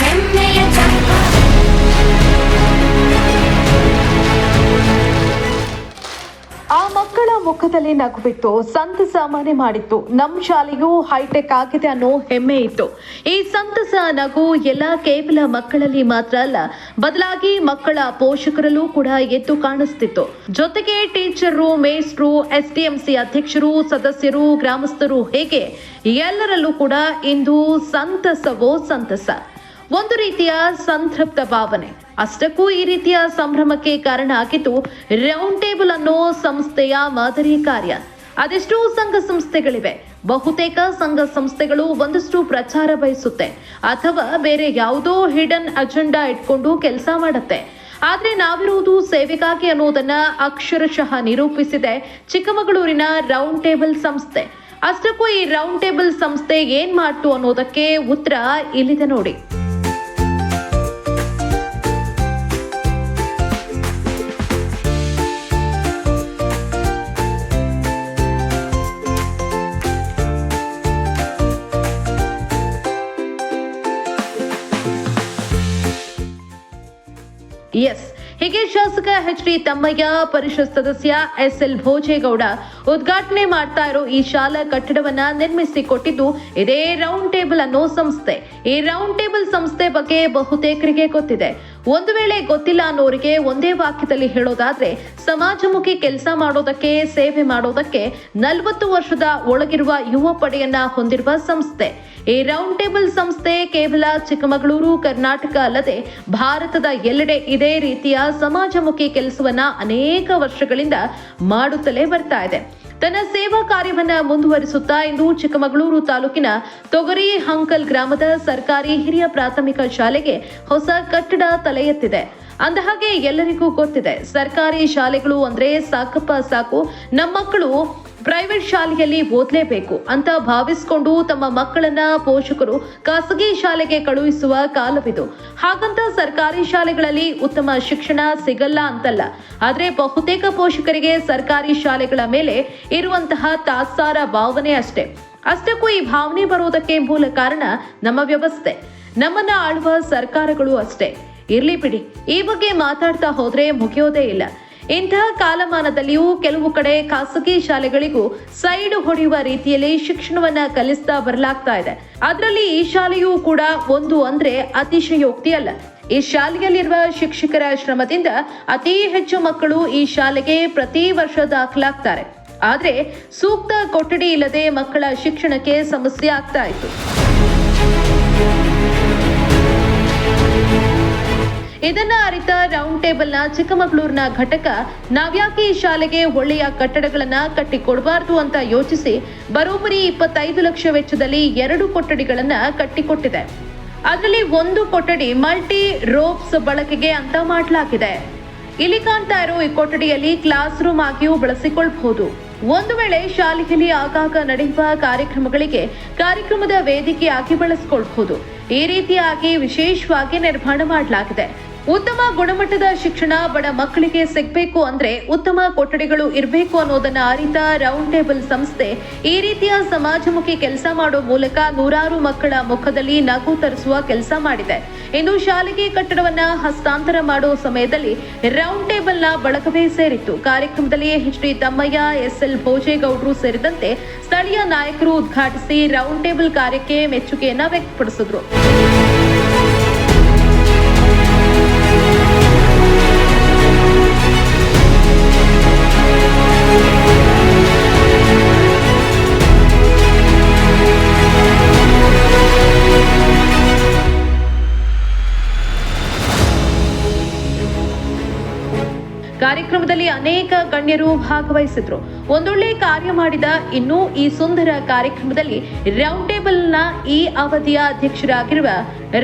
ಹೆಮ್ಮೆಯ ಆ ಮಕ್ಕಳ ಮುಖದಲ್ಲಿ ನಗುವಿತ್ತು ಸಂತಸ ಮನೆ ಮಾಡಿತ್ತು. ನಮ್ಮ ಶಾಲೆಗೂ ಹೈಟೆಕ್ ಆಗಿದೆ ಅನ್ನೋ ಹೆಮ್ಮೆ ಇತ್ತು. ಈ ಸಂತಸ, ನಗು ಎಲ್ಲ ಕೇವಲ ಮಕ್ಕಳಲ್ಲಿ ಮಾತ್ರ ಅಲ್ಲ, ಬದಲಾಗಿ ಮಕ್ಕಳ ಪೋಷಕರಲ್ಲೂ ಕೂಡ ಎದ್ದು ಕಾಣಿಸ್ತಿತ್ತು. ಜೊತೆಗೆ ಟೀಚರು ಮೇಸ್ಟ್ರು ಸಿ ಅಧ್ಯಕ್ಷರು, ಸದಸ್ಯರು, ಗ್ರಾಮಸ್ಥರು ಹೇಗೆ, ಎಲ್ಲರಲ್ಲೂ ಕೂಡ ಇಂದು ಸಂತಸವೋ ಸಂತಸ. ಒಂದು ರೀತಿಯ ಸಂತೃಪ್ತ ಭಾವನೆ. ಅಷ್ಟಕ್ಕೂ ಈ ರೀತಿಯ ಸಂಭ್ರಮಕ್ಕೆ ಕಾರಣ ಆಗಿದ್ದು ರೌಂಡ್ ಟೇಬಲ್ ಅನ್ನೋ ಸಂಸ್ಥೆಯ ಮಾದರಿ ಕಾರ್ಯ. ಅದೆಷ್ಟೋ ಸಂಘ ಸಂಸ್ಥೆಗಳಿವೆ. ಬಹುತೇಕ ಸಂಘ ಸಂಸ್ಥೆಗಳು ಒಂದಷ್ಟು ಪ್ರಚಾರ ಬಯಸುತ್ತೆ. ಅಥವಾ ಬೇರೆ ಯಾವುದೋ ಹಿಡನ್ ಅಜೆಂಡಾ ಇಟ್ಕೊಂಡು ಕೆಲಸ ಮಾಡುತ್ತೆ. ಆದ್ರೆ ನಾವಿರುವುದು ಸೇವೆಗಾಗಿ ಅನ್ನೋದನ್ನ ಅಕ್ಷರಶಃ ನಿರೂಪಿಸಿದೆ ಚಿಕ್ಕಮಗಳೂರಿನ ರೌಂಡ್ ಟೇಬಲ್ ಸಂಸ್ಥೆ. ಅಷ್ಟಕ್ಕೂ ಈ ರೌಂಡ್ ಟೇಬಲ್ ಸಂಸ್ಥೆ ಏನ್ ಮಾಡ್ತು ಅನ್ನೋದಕ್ಕೆ ಉತ್ತರ ಇಲ್ಲಿದೆ ನೋಡಿ. ಎಸ್. ಹೀಗೆ ಶಾಸಕ ಎಚ್ ಡಿ ತಮ್ಮಯ್ಯ, ಪರಿಷತ್ ಸದಸ್ಯ ಎಸ್ ಎಲ್ ಭೋಜೇಗೌಡ ಉದ್ಘಾಟನೆ ಮಾಡ್ತಾ ಇರೋ ಈ ಶಾಲಾ ಕಟ್ಟಡವನ್ನ ನಿರ್ಮಿಸಿ ಕೊಟ್ಟಿದ್ದು ಇದೇ ರೌಂಡ್ ಟೇಬಲ್ ಅನ್ನೋ ಸಂಸ್ಥೆ. ಈ ರೌಂಡ್ ಟೇಬಲ್ ಸಂಸ್ಥೆ ಬಗ್ಗೆ ಬಹುತೇಕರಿಗೆ ಗೊತ್ತಿದೆ. ಒಂದು ವೇಳೆ ಗೊತ್ತಿಲ್ಲ ಅನ್ನೋರಿಗೆ ಒಂದೇ ವಾಕ್ಯದಲ್ಲಿ ಹೇಳೋದಾದ್ರೆ, ಸಮಾಜಮುಖಿ ಕೆಲಸ ಮಾಡೋದಕ್ಕೆ, ಸೇವೆ ಮಾಡೋದಕ್ಕೆ ನಲವತ್ತು ವರ್ಷದ ಒಳಗಿರುವ ಯುವ ಪಡೆಯನ್ನ ಹೊಂದಿರುವ ಸಂಸ್ಥೆ. ಈ ರೌಂಡ್ ಟೇಬಲ್ ಸಂಸ್ಥೆ ಕೇವಲ ಚಿಕ್ಕಮಗಳೂರು, ಕರ್ನಾಟಕ ಅಲ್ಲದೆ ಭಾರತದ ಎಲ್ಲೆಡೆ ಇದೇ ರೀತಿಯ ಸಮಾಜಮುಖಿ ಕೆಲಸವನ್ನ ಅನೇಕ ವರ್ಷಗಳಿಂದ ಮಾಡುತ್ತಲೇ ಬರ್ತಾ ಇದೆ. ತನ್ನ ಸೇವಾ ಕಾರ್ಯವನ್ನ ಮುಂದುವರಿಸುತ್ತಾ ಇಂದು ಚಿಕ್ಕಮಗಳೂರು ತಾಲೂಕಿನ ತೊಗರಿ ಹಂಕಲ್ ಗ್ರಾಮದ ಸರ್ಕಾರಿ ಹಿರಿಯ ಪ್ರಾಥಮಿಕ ಶಾಲೆಗೆ ಹೊಸ ಕಟ್ಟಡ ತಲೆ ಎತ್ತಿದೆ ಅಂದಹಾಗೆ ಎಲ್ಲರಿಗೂ ಗೊತ್ತಿದೆ, ಸರ್ಕಾರಿ ಶಾಲೆಗಳು ಅಂದ್ರೆ ಸಾಕಪ್ಪ ಸಾಕು ನಮ್ಮ ಮಕ್ಕಳು ಪ್ರೈವೇಟ್ ಶಾಲೆಯಲ್ಲಿ ಓದಲೇಬೇಕು ಅಂತ ಭಾವಿಸಿಕೊಂಡು ತಮ್ಮ ಮಕ್ಕಳನ್ನ ಪೋಷಕರು ಖಾಸಗಿ ಶಾಲೆಗೆ ಕಳುಹಿಸುವ ಕಾಲವಿದು. ಹಾಗಂತ ಸರ್ಕಾರಿ ಶಾಲೆಗಳಲ್ಲಿ ಉತ್ತಮ ಶಿಕ್ಷಣ ಸಿಗಲ್ಲ ಅಂತಲ್ಲ. ಆದರೆ ಬಹುತೇಕ ಪೋಷಕರಿಗೆ ಸರ್ಕಾರಿ ಶಾಲೆಗಳ ಮೇಲೆ ಇರುವಂತಹ ತಾತ್ಸಾರ ಭಾವನೆ ಅಷ್ಟೇ. ಅಷ್ಟಕ್ಕೂ ಈ ಭಾವನೆ ಬರುವುದಕ್ಕೆ ಮೂಲ ಕಾರಣ ನಮ್ಮ ವ್ಯವಸ್ಥೆ. ನಮ್ಮನ್ನ ಆಳುವ ಸರ್ಕಾರಗಳು ಅಷ್ಟೇ. ಇರ್ಲಿ ಬಿಡಿ. ಈ ಬಗ್ಗೆ ಮಾತಾಡ್ತಾ ಹೋದ್ರೆ ಮುಗಿಯೋದೇ ಇಲ್ಲ. ಇಂತಹ ಕಾಲಮಾನದಲ್ಲಿಯೂ ಕೆಲವು ಕಡೆ ಖಾಸಗಿ ಶಾಲೆಗಳಿಗೂ ಸೈಡ್ ಹೊಡೆಯುವ ರೀತಿಯಲ್ಲಿ ಶಿಕ್ಷಣವನ್ನ ಕಲಿಸ್ತಾ ಬರಲಾಗ್ತಾ ಇದೆ. ಅದರಲ್ಲಿ ಈ ಶಾಲೆಯೂ ಕೂಡ ಒಂದು ಅಂದ್ರೆ ಅತಿಶಯೋಕ್ತಿ ಅಲ್ಲ. ಈ ಶಾಲೆಯಲ್ಲಿರುವ ಶಿಕ್ಷಕರ ಶ್ರಮದಿಂದ ಅತಿ ಹೆಚ್ಚು ಮಕ್ಕಳು ಈ ಶಾಲೆಗೆ ಪ್ರತಿ ವರ್ಷ ದಾಖಲಾಗ್ತಾರೆ. ಆದ್ರೆ ಸೂಕ್ತ ಕೊಠಡಿ ಇಲ್ಲದೆ ಮಕ್ಕಳ ಶಿಕ್ಷಣಕ್ಕೆ ಸಮಸ್ಯೆ ಆಗ್ತಾ ಇತ್ತು. ಇದನ್ನ ಅರಿತ ರೌಂಡ್ ಟೇಬಲ್ನ ಚಿಕ್ಕಮಗಳೂರಿನ ಘಟಕ ನಾವ್ಯಾಕೆ ಈ ಶಾಲೆಗೆ ಒಳ್ಳೆಯ ಕಟ್ಟಡಗಳನ್ನ ಕಟ್ಟಿಕೊಡಬಾರದು ಅಂತ ಯೋಚಿಸಿ ಬರೋಬ್ಬರಿ ಇಪ್ಪತ್ತೈದು ಲಕ್ಷ ವೆಚ್ಚದಲ್ಲಿ ಎರಡು ಕೊಠಡಿಗಳನ್ನ ಕಟ್ಟಿಕೊಟ್ಟಿದೆ. ಅದರಲ್ಲಿ ಒಂದು ಕೊಠಡಿ ಮಲ್ಟಿ ರೋಪ್ಸ್ ಬಳಕೆಗೆ ಅಂತ ಮಾಡಲಾಗಿದೆ. ಇಲ್ಲಿ ಕಾಣ್ತಾ ಇರೋ ಈ ಕೊಠಡಿಯಲ್ಲಿ ಕ್ಲಾಸ್ ರೂಮ್ ಆಗಿಯೂ ಬಳಸಿಕೊಳ್ಳಬಹುದು ಒಂದು ವೇಳೆ ಶಾಲೆಯಲ್ಲಿ ಆಗಾಗ ನಡೆಯುವ ಕಾರ್ಯಕ್ರಮಗಳಿಗೆ ಕಾರ್ಯಕ್ರಮದ ವೇದಿಕೆಯಾಗಿ ಬಳಸಿಕೊಳ್ಳಬಹುದು ಈ ರೀತಿಯಾಗಿ ವಿಶೇಷವಾಗಿ ನಿರ್ಮಾಣ ಮಾಡಲಾಗಿದೆ. ಉತ್ತಮ ಗುಣಮಟ್ಟದ ಶಿಕ್ಷಣ ಬಡ ಮಕ್ಕಳಿಗೆ ಸಿಗಬೇಕು ಅಂದ್ರೆ ಉತ್ತಮ ಕೊಠಡಿಗಳು ಇರಬೇಕು ಅನ್ನೋದನ್ನ ಅರಿತ ರೌಂಡ್ ಟೇಬಲ್ ಸಂಸ್ಥೆ ಈ ರೀತಿಯ ಸಮಾಜಮುಖಿ ಕೆಲಸ ಮಾಡೋ ಮೂಲಕ ನೂರಾರು ಮಕ್ಕಳ ಮುಖದಲ್ಲಿ ನಗು ತರಿಸುವ ಕೆಲಸ ಮಾಡಿದೆ. ಇನ್ನು ಶಾಲೆಗೆ ಕಟ್ಟಡವನ್ನ ಹಸ್ತಾಂತರ ಮಾಡೋ ಸಮಯದಲ್ಲಿ ರೌಂಡ್ ಟೇಬಲ್ನ ಬಳಕವೇ ಸೇರಿತ್ತು. ಕಾರ್ಯಕ್ರಮದಲ್ಲಿ H D Thammaiah, S L ಭೋಜೇಗೌಡರು ಸೇರಿದಂತೆ ಸ್ಥಳೀಯ ನಾಯಕರು ಉದ್ಘಾಟಿಸಿ ರೌಂಡ್ ಟೇಬಲ್ ಕಾರ್ಯಕ್ಕೆ ಮೆಚ್ಚುಗೆಯನ್ನ ವ್ಯಕ್ತಪಡಿಸಿದ್ರು. ಕಾರ್ಯಕ್ರಮದಲ್ಲಿ ಅನೇಕ ಗಣ್ಯರು ಭಾಗವಹಿಸಿದ್ರು. ಒಂದೊಳ್ಳೆ ಕಾರ್ಯ ಮಾಡಿದ ಇನ್ನು ಈ ಸುಂದರ ಕಾರ್ಯಕ್ರಮದಲ್ಲಿ ರೌಂಡ್ ಟೇಬಲ್ನ ಈ ಅವಧಿಯ ಅಧ್ಯಕ್ಷರಾಗಿರುವ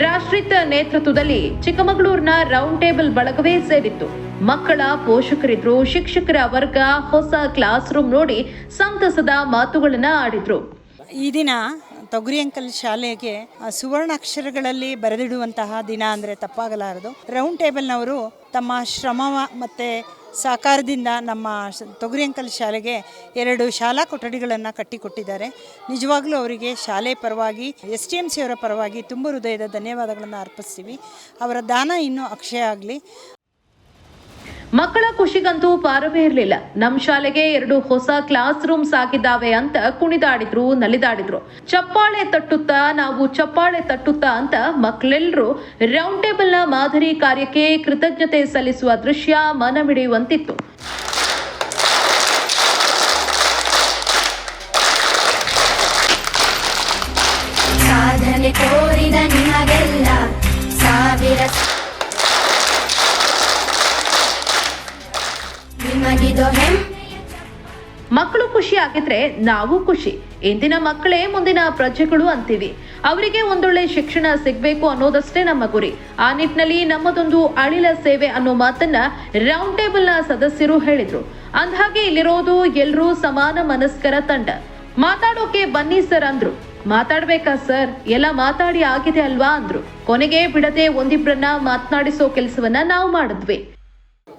ರಾಷ್ಟ್ರೀತ ನೇತೃತ್ವದಲ್ಲಿ ಚಿಕ್ಕಮಗಳೂರಿನ ರೌಂಡ್ ಟೇಬಲ್ ಬಳಗವೇ ಸೇರಿತ್ತು. ಮಕ್ಕಳ ಪೋಷಕರಿದ್ರು ಶಿಕ್ಷಕರ ವರ್ಗ ಹೊಸ ಕ್ಲಾಸ್ ರೂಮ್ ನೋಡಿ ಸಂತಸದ ಮಾತುಗಳನ್ನ ಆಡಿದ್ರು. ಈ ದಿನ ತೊಗರಿ ಅಂಕಲ್ ಶಾಲೆಗೆ ಆ, ಸುವರ್ಣ ಅಕ್ಷರಗಳಲ್ಲಿ ಬರೆದಿಡುವಂತಹ ದಿನ ಅಂದರೆ ತಪ್ಪಾಗಲಾರದು. ರೌಂಡ್ ಟೇಬಲ್ನವರು ತಮ್ಮ ಶ್ರಮ ಮತ್ತು ಸಹಕಾರದಿಂದ ನಮ್ಮ ತೊಗರಿ ತೊಗರಿಯಂಕಲ್ ಶಾಲೆಗೆ ಎರಡು ಶಾಲಾ ಕೊಠಡಿಗಳನ್ನು ಕಟ್ಟಿಕೊಟ್ಟಿದ್ದಾರೆ. ನಿಜವಾಗ್ಲೂ ಅವರಿಗೆ ಶಾಲೆ ಪರವಾಗಿ, ಎಸ್ ಟಿ ಎಂ ಸಿಯವರ ಪರವಾಗಿ ತುಂಬ ಹೃದಯದ ಧನ್ಯವಾದಗಳನ್ನು ಅರ್ಪಿಸ್ತೀವಿ. ಅವರ ದಾನ ಇನ್ನೂ ಅಕ್ಷಯ ಆಗಲಿ. ಮಕ್ಕಳ ಖುಷಿಗಂತೂ ಪಾರವೇ ಇರಲಿಲ್ಲ. ನಮ್ಮ ಶಾಲೆಗೆ ಎರಡು ಹೊಸ ಕ್ಲಾಸ್ ರೂಮ್ಸ್ ಆಗಿದ್ದಾವೆ ಅಂತ ಕುಣಿದಾಡಿದ್ರು, ನಲಿದಾಡಿದ್ರು. ಚಪ್ಪಾಳೆ ತಟ್ಟುತ್ತಾ ನಾವು ಚಪ್ಪಾಳೆ ತಟ್ಟುತ್ತಾ ಅಂತ ಮಕ್ಕಳೆಲ್ಲರೂ ರೌಂಡ್ ಟೇಬಲ್ನ ಮಾದರಿ ಕಾರ್ಯಕ್ಕೆ ಕೃತಜ್ಞತೆ ಸಲ್ಲಿಸುವ ದೃಶ್ಯ ಮನಮಿಡಿಯುವಂತಿತ್ತು ಆಗಿದ್ರೆ ನಾವು ಖುಷಿ. ಇಂದಿನ ಮಕ್ಕಳೇ ಮುಂದಿನ ಪ್ರಜೆಗಳು ಅಂತೀವಿ. ಅವರಿಗೆ ಒಂದೊಳ್ಳೆ ಶಿಕ್ಷಣ ಸಿಗಬೇಕು ಅನ್ನೋದಷ್ಟೇ ನಮ್ಮ ಗುರಿ. ಆ ನಿಟ್ಟಿನಲ್ಲಿ ನಮ್ಮದೊಂದು ಅಳಿಲ ಸೇವೆ ಅನ್ನೋ ಮಾತನ್ನ ರೌಂಡ್ ಟೇಬಲ್ನ ಸದಸ್ಯರು ಹೇಳಿದ್ರು. ಅಂದ್ಹಾಗೆ ಇಲ್ಲಿರೋದು ಎಲ್ರೂ ಸಮಾನ ಮನಸ್ಕರ ತಂಡ. ಮಾತಾಡೋಕೆ ಬನ್ನಿ ಸರ್ ಅಂದ್ರು. ಮಾತಾಡ್ಬೇಕಾ ಸರ್? ಎಲ್ಲ ಮಾತಾಡಿ ಆಗಿದೆ ಅಲ್ವಾ ಅಂದ್ರು. ಕೊನೆಗೆ ಬಿಡದೆ ಒಂದಿಬ್ಬರನ್ನ ಮಾತನಾಡಿಸೋ ಕೆಲಸವನ್ನ ನಾವು ಮಾಡಿದ್ವಿ.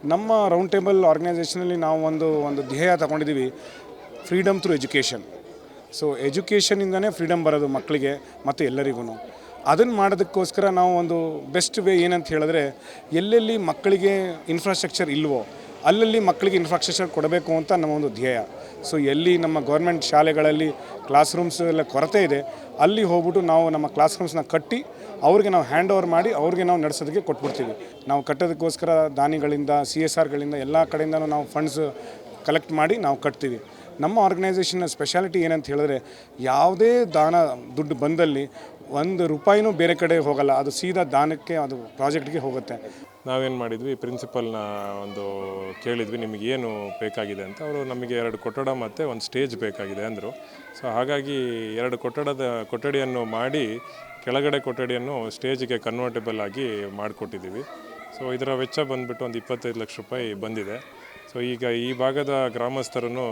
ನಮ್ಮ ರೌಂಡ್ ಟೇಬಲ್ ಆರ್ಗನೈಸೇಷನಲ್ಲಿ ನಾವು ಒಂದು ಒಂದು ಧ್ಯೇಯ ತಗೊಂಡಿದ್ದೀವಿ. Freedom through education. ಸೊ ಎಜುಕೇಷನಿಂದನೇ ಫ್ರೀಡಮ್ ಬರೋದು ಮಕ್ಕಳಿಗೆ ಮತ್ತು ಎಲ್ಲರಿಗೂ ಅದನ್ನು ಮಾಡೋದಕ್ಕೋಸ್ಕರ ನಾವು ಒಂದು ಬೆಸ್ಟ್ ವೇ ಏನಂತ ಹೇಳಿದ್ರೆ, ಎಲ್ಲೆಲ್ಲಿ ಮಕ್ಕಳಿಗೆ ಇನ್ಫ್ರಾಸ್ಟ್ರಕ್ಚರ್ ಇಲ್ವೋ, ಅಲ್ಲಲ್ಲಿ ಮಕ್ಕಳಿಗೆ ಇನ್ಫ್ರಾಸ್ಟ್ರಕ್ಚರ್ ಕೊಡಬೇಕು ಅಂತ ನಮ್ಮ ಒಂದು ಧ್ಯೇಯ. ಸೊ ಎಲ್ಲಿ ನಮ್ಮ ಗೌರ್ಮೆಂಟ್ ಶಾಲೆಗಳಲ್ಲಿ ಕ್ಲಾಸ್ ರೂಮ್ಸ್ ಎಲ್ಲ ಕೊರತೆ ಇದೆ, ಅಲ್ಲಿ ಹೋಗ್ಬಿಟ್ಟು ನಾವು ನಮ್ಮ ಕ್ಲಾಸ್ ರೂಮ್ಸ್ನ ಕಟ್ಟಿ, ಅವ್ರಿಗೆ ನಾವು ಹ್ಯಾಂಡ್ ಓವರ್ ಮಾಡಿ ಅವ್ರಿಗೆ ನಾವು ನಡೆಸೋದಕ್ಕೆ ಕೊಟ್ಬಿಡ್ತೀವಿ. ನಾವು ಕಟ್ಟೋದಕ್ಕೋಸ್ಕರ ದಾನಿಗಳಿಂದ ಸಿ ಎಸ್ ಆರ್ಗಳಿಂದ ಎಲ್ಲ ಕಡೆಯಿಂದನೂ ನಾವು ಫಂಡ್ಸ್ ಕಲೆಕ್ಟ್ ಮಾಡಿ ನಾವು ಕಟ್ತೀವಿ. ನಮ್ಮ ಆರ್ಗನೈಸೇಷನ್ನ ಸ್ಪೆಷಾಲಿಟಿ ಏನಂತ ಹೇಳಿದ್ರೆ ಯಾವುದೇ ದಾನ ದುಡ್ಡು ಬಂದಲ್ಲಿ ಒಂದು ರೂಪಾಯಿನೂ ಬೇರೆ ಕಡೆ ಹೋಗಲ್ಲ, ಅದು ಸೀದಾ ದಾನಕ್ಕೆ, ಅದು ಪ್ರಾಜೆಕ್ಟ್ಗೆ ಹೋಗುತ್ತೆ. ನಾವೇನು ಮಾಡಿದ್ವಿ ಪ್ರಿನ್ಸಿಪಲ್ನ ಒಂದು ಕೇಳಿದ್ವಿ, ನಿಮಗೆ ಏನು ಬೇಕಾಗಿದೆ? ಅಂತ. ಅವರು ನಮಗೆ ಎರಡು ಕೊಠಡ ಮತ್ತು ಒಂದು ಸ್ಟೇಜ್ ಬೇಕಾಗಿದೆ ಅಂದರು. ಸೊ ಹಾಗಾಗಿ ಎರಡು ಕೊಠಡದ ಕೊಠಡಿಯನ್ನು ಮಾಡಿ ಕೆಳಗಡೆ ಕೊಠಡಿಯನ್ನು ಸ್ಟೇಜಿಗೆ ಕನ್ವರ್ಟೇಬಲ್ ಆಗಿ ಮಾಡಿಕೊಟ್ಟಿದ್ದೀವಿ. ಸೊ ಇದರ ವೆಚ್ಚ ಬಂದುಬಿಟ್ಟು ಒಂದು ಇಪ್ಪತ್ತೈದು ಲಕ್ಷ ರೂಪಾಯಿ ಬಂದಿದೆ. ಸೊ ಈಗ ಈ ಭಾಗದ ಗ್ರಾಮಸ್ಥರನ್ನು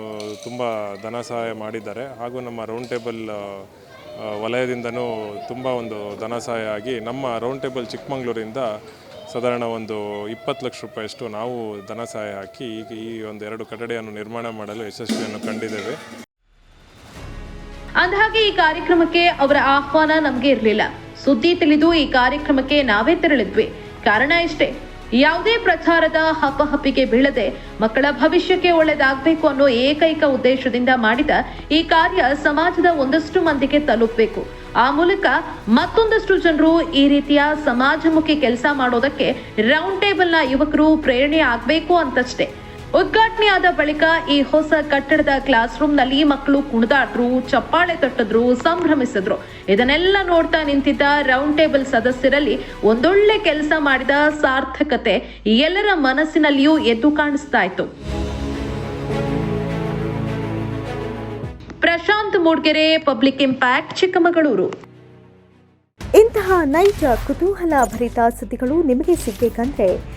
ತುಂಬ ಧನ ಸಹಾಯ ಮಾಡಿದ್ದಾರೆ. ಹಾಗೂ ನಮ್ಮ ರೌಂಡ್ ಟೇಬಲ್ ವಲಯದಿಂದನೂ ತುಂಬ ಒಂದು ಧನ ಸಹಾಯ ಆಗಿ ನಮ್ಮ ರೌಂಡ್ ಟೇಬಲ್ ಚಿಕ್ಕಮಂಗ್ಳೂರಿಂದ ಸಾಧಾರಣ ಒಂದು ಇಪ್ಪತ್ತು ಲಕ್ಷ ರೂಪಾಯಿಯಷ್ಟು ನಾವು ಧನ ಸಹಾಯ ಹಾಕಿ ಈಗ ಈ ಒಂದು ಎರಡು ಕಟ್ಟಡೆಯನ್ನು ನಿರ್ಮಾಣ ಮಾಡಲು ಯಶಸ್ವಿಯನ್ನು ಕಂಡಿದ್ದೇವೆ. ಅಂದಹಾಗೆ ಈ ಕಾರ್ಯಕ್ರಮಕ್ಕೆ ಅವರ ಆಹ್ವಾನ ನಮಗೆ ಇರಲಿಲ್ಲ. ಸುದ್ದಿ ತಿಳಿದು ಈ ಕಾರ್ಯಕ್ರಮಕ್ಕೆ ನಾವೇ ತೆರಳಿದ್ವಿ. ಕಾರಣ ಇಷ್ಟೇ. ಯಾವುದೇ ಪ್ರಚಾರದ ಹಪಹಪಿಗೆ ಬೀಳದೆ ಮಕ್ಕಳ ಭವಿಷ್ಯಕ್ಕೆ ಒಳ್ಳೆದಾಗಬೇಕು ಅನ್ನೋ ಏಕೈಕ ಉದ್ದೇಶದಿಂದ ಮಾಡಿದ ಈ ಕಾರ್ಯ ಸಮಾಜದ ಒಂದಷ್ಟು ಮಂದಿಗೆ ತಲುಪಬೇಕು. ಆ ಮೂಲಕ ಮತ್ತೊಂದಷ್ಟು ಜನರು ಈ ರೀತಿಯ ಸಮಾಜಮುಖಿ ಕೆಲಸ ಮಾಡೋದಕ್ಕೆ ರೌಂಡ್ ಟೇಬಲ್ನ ಯುವಕರು ಪ್ರೇರಣೆ ಆಗಬೇಕು ಅಂತಷ್ಟೇ. ಉದ್ಘಾಟನೆಯಾದ ಬಳಿಕ ಈ ಹೊಸ ಕಟ್ಟಡದ ಕ್ಲಾಸ್ ರೂಮ್ನಲ್ಲಿ ಮಕ್ಕಳು ಕುಣಿದಾಡ್ರು, ಚಪ್ಪಾಳೆ ತಟ್ಟಿದ್ರು, ಸಂಭ್ರಮಿಸಿದ್ರು. ಇದನ್ನೆಲ್ಲ ನೋಡ್ತಾ ನಿಂತಿದ್ದ ರೌಂಡ್ ಟೇಬಲ್ ಸದಸ್ಯರಲ್ಲಿ ಒಂದೊಳ್ಳೆ ಕೆಲಸ ಮಾಡಿದ ಸಾರ್ಥಕತೆ ಎಲ್ಲರ ಮನಸ್ಸಿನಲ್ಲಿಯೂ ಎದ್ದು ಕಾಣಿಸ್ತಾ ಇತ್ತು. Prashanth Mudigere public impact Chikkamagaluru. ಇಂತಹ ನೈಜ ಕುತೂಹಲ ಭರಿತ ಸುದ್ದಿಗಳು ನಿಮಗೆ ಸಿಗಬೇಕಂದ್ರೆ